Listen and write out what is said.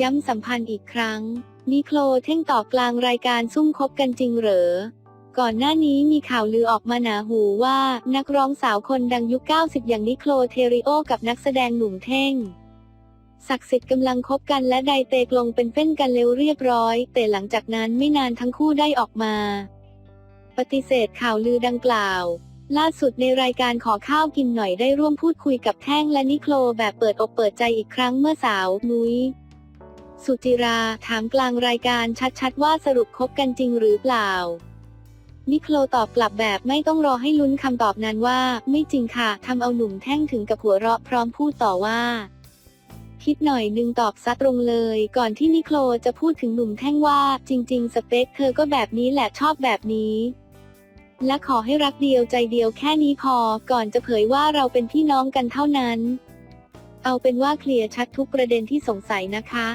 ย้ำสัมพันธ์อีกครั้ง นิโคลเท่งตอบกลางรายการซุ่มคบกันจริงเหรอ ก่อนหน้านี้มีข่าวลือออกมาหนาหูว่า นักร้องสาวคนดังยุค 90 อย่างนิโคลเทริโอ กับนักแสดงหนุ่มเท่ง ศักดิ์สิทธิ์กำลังคบกันและไดเตกลงเป็นเฟ้นกันเร็วเรียบร้อย แต่หลังจากนั้นไม่นานทั้งคู่ได้ออกมา ปฏิเสธข่าวลือดังกล่าวล่าสุดในรายการขอข้าวกินหน่อยได้ร่วมพูดคุยกับแท่งและนิโคลแบบเปิดอกเปิดใจอีกครั้งเมื่อสาวนุ้ย สุจิรา ถามกลางรายการชัดๆ ว่าสรุปคบกันจริงหรือเปล่า นิโคลตอบกลับแบบไม่ต้องรอให้ลุ้นคำตอบนั้นว่า ไม่จริงค่ะทำเอาหนุ่มแท่งถึงกับหัวเราะพร้อมพูดต่อว่าคิดหน่อยนึงตอบซะตรงเลย ก่อนที่นิโคลจะพูดถึงหนุ่มแท่งว่า จริง ๆ สเปคเธอก็แบบนี้แหละชอบแบบนี้ และขอให้รักเดียวใจเดียวแค่นี้พอ ก่อนจะเผยว่าเราเป็นพี่น้องกันเท่านั้น เอาเป็นว่าเคลียร์ชัดทุกประเด็นที่สงสัยนะคะ